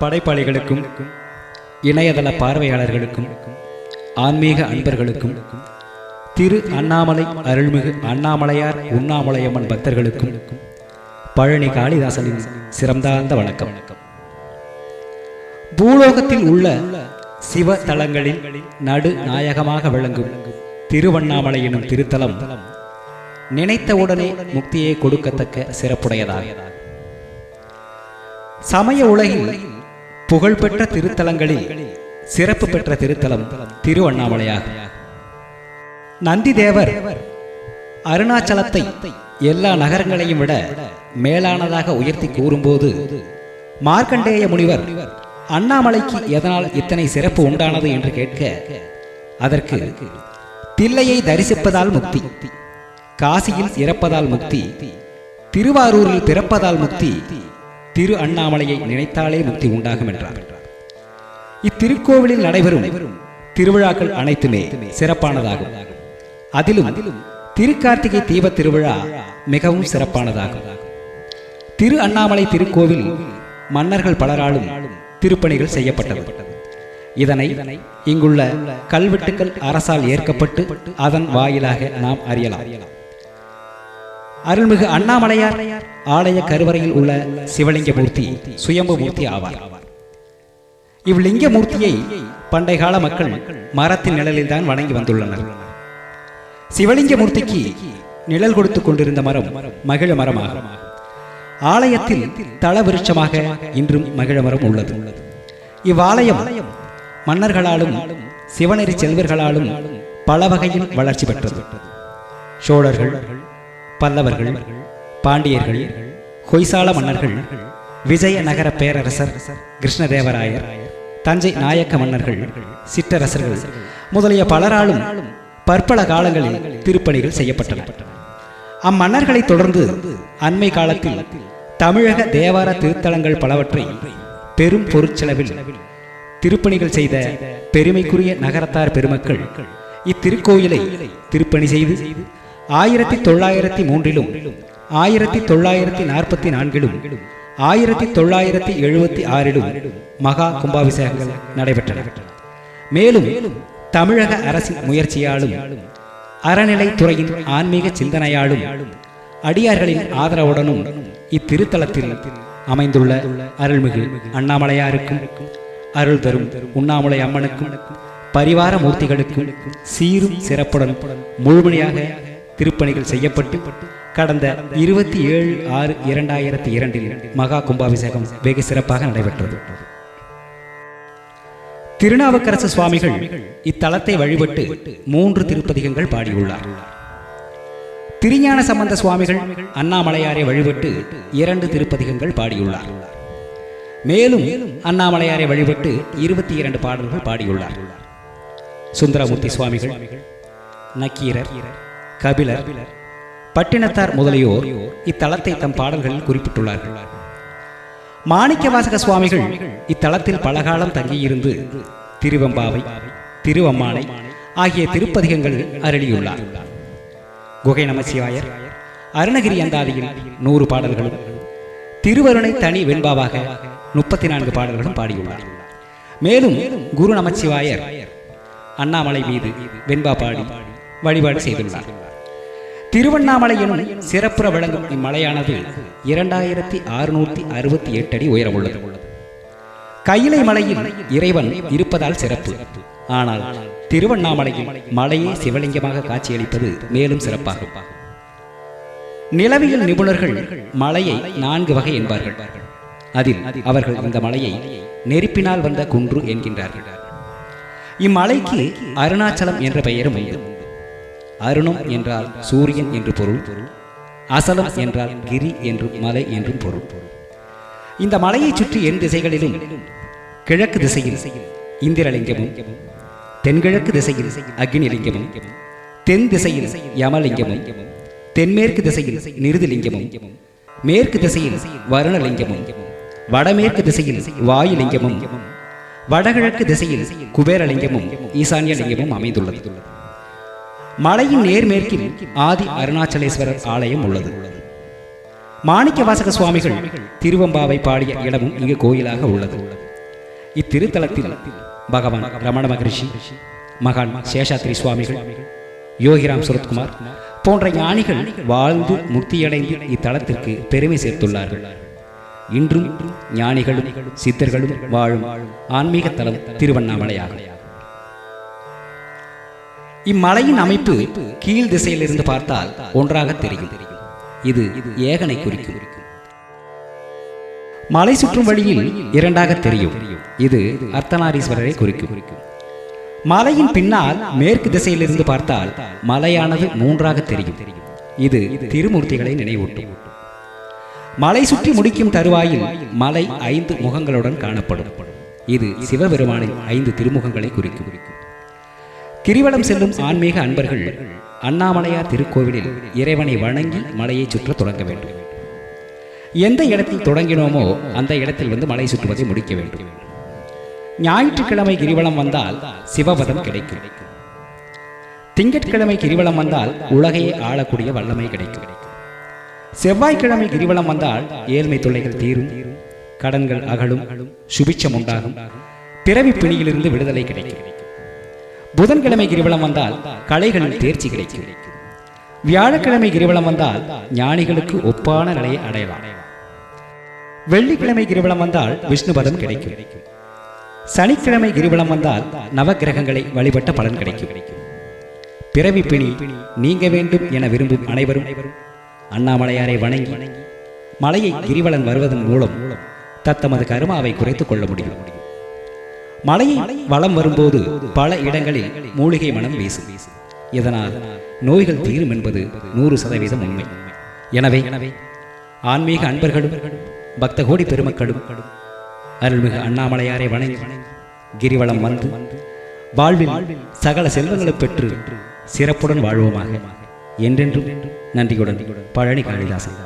படைப்பாளிகளுக்கும் இணையதள பார்வையாளர்களுக்கும் ஆன்மீக அன்பர்களுக்கும் திரு அண்ணாமலை அருள்மிகு அண்ணாமலையார் உண்ணாமலையம்மன் பக்தர்களுக்கும் பழனி காளிதாசனின் சிறந்தார்ந்த வணக்கம். பூலோகத்தில் உள்ள சிவ தலங்களில் நடு நாயகமாக விளங்கும் திருவண்ணாமலை எனும் திருத்தலம் நினைத்தவுடனே முக்தியை கொடுக்கத்தக்க சிறப்புடையதாக சமய உலகில் புகழ்பெற்ற திருத்தலங்களில் சிறப்பு பெற்ற திருத்தலம் திருவண்ணாமலையாகும். நந்தி தேவர் அருணாச்சலத்தை எல்லா நகரங்களையும் விட மேலானதாக உயர்த்தி கூறும்போது மார்க்கண்டேய முனிவர் அண்ணாமலைக்கு எதனால் இத்தனை சிறப்பு உண்டானது என்று கேட்க அதற்கு தில்லையை தரிசிப்பதால் முக்தி காசியில் இறப்பதால் முக்தி திருவாரூரில் பிறப்பதால் முக்தி திரு அண்ணாமலையை நினைத்தாலே முக்தி உண்டாகும் என்றார். இத்திருக்கோவிலில் நடைபெறும் திருவிழாக்கள் அனைத்துமே சிறப்பானதாகும். அதிலும் திருக்கார்த்திகை தீப திருவிழா மிகவும் சிறப்பானதாகும். திரு அண்ணாமலை திருக்கோவில் மன்னர்கள் பலராலும் திருப்பணிகள் செய்யப்பட்டது. இதனை இங்குள்ள கல்வெட்டுக்கள் அரசால் ஏற்கப்பட்டு அதன் வாயிலாக நாம் அறியலாம். அருள்மிகு அண்ணாமலையார் ஆலய கருவறையில் உள்ள சிவலிங்க மூர்த்தி சுயம்பு மூர்த்தி ஆவார். இவ்லிங்க மூர்த்தியை பண்டைய கால மக்கள் மரத்தின் நிழலில் தான் வணங்கி வந்துள்ளனர். சிவலிங்க மூர்த்திக்கு நிழல் கொடுத்து கொண்டிருந்த மரம் மகிழ மரமாகும் ஆலயத்தில் தள விருட்சமாக இன்றும் மகிழ மரம் உள்ளது. இவ்வாலயம் மன்னர்களாலும் சிவநெறி செல்வர்களாலும் பல வகையில் வளர்ச்சி பெற்றது. சோழர்கள் பல்லவர்கள் பாண்டியர்கள் ஹொய்சால மன்னர்கள் விஜய நகர பேரரசர் கிருஷ்ணதேவராயர் தஞ்சை நாயக்க மன்னர்கள் சிற்றரசர்கள் முதலிய பலராலும் பற்பல காலங்களில் திருப்பணிகள் செய்யப்பட்டன. அம்மன்னர்களை தொடர்ந்து அண்மை காலத்தில் தமிழக தேவார திருத்தலங்கள் பலவற்றை பெரும் பொருட்செலவில் திருப்பணிகள் செய்த பெருமைக்குரிய நகரத்தார் பெருமக்கள் இத்திருக்கோயிலை திருப்பணி செய்து ஆயிரத்தி தொள்ளாயிரத்தி மூன்றிலும் ஆயிரத்தி தொள்ளாயிரத்தி நாற்பத்தி நான்கிலும் ஆயிரத்தி தொள்ளாயிரத்தி எழுபத்தி ஆறிலும் மகா கும்பாபிஷேகங்கள் நடைபெற்றன. மேலும் தமிழக அரசின் முயற்சியாலும் அறநிலைத்துறையின் ஆன்மீக சிந்தனையாலும் அடியார்களின் ஆதரவுடனும் இத்திருத்தலத்தில் அமைந்துள்ள அருள்மிகு அண்ணாமலையாருக்கும் அருள் தரும் உண்ணாமலை அம்மனுக்கும் பரிவார மூர்த்திகளுக்கும் சீரும் சிறப்புடன் முழுமையாக திருப்பணிகள் செய்யப்பட்டு கடந்த இருபத்தி ஏழு ஆறு இரண்டாயிரத்தி இரண்டில் மகா கும்பாபிஷேகம் வெகு சிறப்பாக நடைபெற்றது. திருநாவுக்கரசு சுவாமிகள் இத்தலத்தை வழிபட்டு மூன்று திருப்பதிகங்கள் பாடியுள்ளார். திருஞான சம்பந்த சுவாமிகள் அண்ணாமலையாரை வழிபட்டு இரண்டு திருப்பதிகங்கள் பாடியுள்ளார். மேலும் அண்ணாமலையாரை வழிபட்டு இருபத்தி இரண்டு பாடல்கள் பாடியுள்ளார். சுந்தரமூர்த்தி சுவாமிகள் நக்கீரர் கபிலர் பட்டினத்தார் முதலியோர் இத்தலத்தை தம் பாடல்களில் குறிப்பிட்டுள்ளார்கள். மாணிக்கவாசக சுவாமிகள் இத்தலத்தில் பலகாலம் தங்கியிருந்து திருவம்பாவை திருவம்மானை ஆகிய திருப்பதிகங்கள் அருளியுள்ளார். குகை நமச்சிவாயர் அருணகிரி அந்தாதியில் நூறு பாடல்களும் திருவருணை தனி வெண்பாவாக முப்பத்தி நான்கு பாடல்களும் பாடியுள்ளார். மேலும் குரு நமச்சிவாயர் அண்ணாமலை மீது வெண்பா பாடி வழிபாடு செய்துள்ளார். திருவண்ணாமலை எனும் சிறப்புற விளங்கும் இம்மலையானது இரண்டாயிரத்தி அறுநூத்தி அறுபத்தி எட்டு அடி உயரமுள்ளது கையிலை மலையில் இறைவன் இருப்பதால் சிறப்பு. ஆனால் திருவண்ணாமலையில் மலையே சிவலிங்கமாக காட்சியளிப்பது மேலும் சிறப்பாகும். நிலவியல் நிபுணர்கள் மலையை நான்கு வகை என்பார்கள். அதில் அவர்கள் இந்த மலையை நெருப்பினால் வந்த குன்று என்கின்றார்கள். இம்மலைக்கு அருணாச்சலம் என்ற பெயரும் உண்டு. அருணம் என்றால் சூரியன் என்று பொருள் அசலம் என்றால் கிரி என்றும் மலை என்றும் பொருள். இந்த மலையைச் சுற்றி என் திசைகளிலும் கிழக்கு திசையில் இந்திரலிங்கமும் தென்கிழக்கு திசையில் அக்னிலிங்கமும் தென் திசையில் யமலிங்கமும் தென்மேற்கு திசையில் நிருதிலிங்கமும் மேற்கு திசையில் வருணலிங்கமும் வடமேற்கு திசையில் வாயுலிங்கமும் வடகிழக்கு திசையில் குபேரலிங்கமும் ஈசான்யலிங்கமும் அமைந்துள்ளது. மலையின் நேர்மேற்கில் ஆதி அருணாச்சலேஸ்வரர் ஆலயம் உள்ளது. மாணிக்க வாசக சுவாமிகள் திருவம்பாவை பாடிய இடமும் இங்கு கோயிலாக உள்ளது. இத்திருத்தலத்தில் பகவான் ரமண மகரிஷி மகான் சேஷாத்ரி சுவாமிகள் யோகிராம் சுரத்குமார் போன்ற ஞானிகள் வாழ்ந்து முக்தியடைந்து இத்தலத்திற்கு பெருமை சேர்த்துள்ளார்கள். இன்றும் ஞானிகளும் சித்தர்களும் வாழும் ஆன்மீக தலம் திருவண்ணாமலையாகும். இம்மலையின் அமைப்பு கீழ் திசையிலிருந்து பார்த்தால் ஒன்றாக தெரியும். இது ஏகனை குறிக்கும். மலை சுற்றும் வழியில் இரண்டாக தெரியும். இது அர்த்தநாரீஸ்வரரை குறிக்கும். மலையின் பின்னால் மேற்கு திசையிலிருந்து பார்த்தால் மலையானது மூன்றாக தெரியும். இது திருமூர்த்திகளை நினைவூட்டும். மலை சுற்றி முடிக்கும் தருவாயில் மலை ஐந்து முகங்களுடன் காணப்படும். இது சிவபெருமானின் ஐந்து திருமுகங்களை குறிக்கும். கிரிவலம் செல்லும் ஆன்மீக அன்பர்கள் அண்ணாமலையார் திருக்கோவிலில் இறைவனை வணங்கி மலையை சுற்ற தொடங்க வேண்டும். எந்த இடத்தில் தொடங்கினோமோ அந்த இடத்தில் வந்து மலை சுற்றுவதை முடிக்க வேண்டும். ஞாயிற்றுக்கிழமை கிரிவலம் வந்தால் சிவபதம் கிடைக்கும். திங்கட்கிழமை கிரிவலம் வந்தால் உலகையே ஆளக்கூடிய வல்லமை கிடைக்கும். செவ்வாய்க்கிழமை கிரிவலம் வந்தால் ஏழ்மை தொல்லைகள் தீரும் கடன்கள் அகலும் சுபிட்சம் உண்டாகும் பிறவி பிணியிலிருந்து விடுதலை கிடைக்கும். புதன்கிழமை கிரிவலம் வந்தால் கலைகளில் தேர்ச்சி கிடைக்கும். வியாழக்கிழமை கிரிவலம் வந்தால் ஞானிகளுக்கு ஒப்பான நிலையை அடையலாம். வெள்ளிக்கிழமை கிரிவலம் வந்தால் விஷ்ணுபதம் கிடைக்கும். சனிக்கிழமை கிரிவலம் வந்தால் நவகிரகங்களை வழிபட்ட பலன் கிடைக்கும். பிறவி பிணி நீங்க வேண்டும் என விரும்பும் அனைவரும் அண்ணாமலையாரை வணங்கி மலையை கிரிவலன் வருவதன் மூலம் தத்தமது கருமாவை குறைத்துக் கொள்ள முடியும். மலையை வளம் வரும்போது பல இடங்களில் மூலிகை மனம் வீசும். இதனால் நோய்கள் தீரும் என்பது நூறு சதவீதம் உண்மை. எனவே ஆன்மீக அன்பர்களும் பக்த கோடி பெருமக்களும் அருள்மிகு அண்ணாமலையாரை வணங்கி கிரிவலம் வந்து வாழ்வில் சகல செல்வங்களை பெற்று சிறப்புடன் வாழ்வோமாக. என்றென்றும் நன்றியுடன் பழனி காளிதாசன்.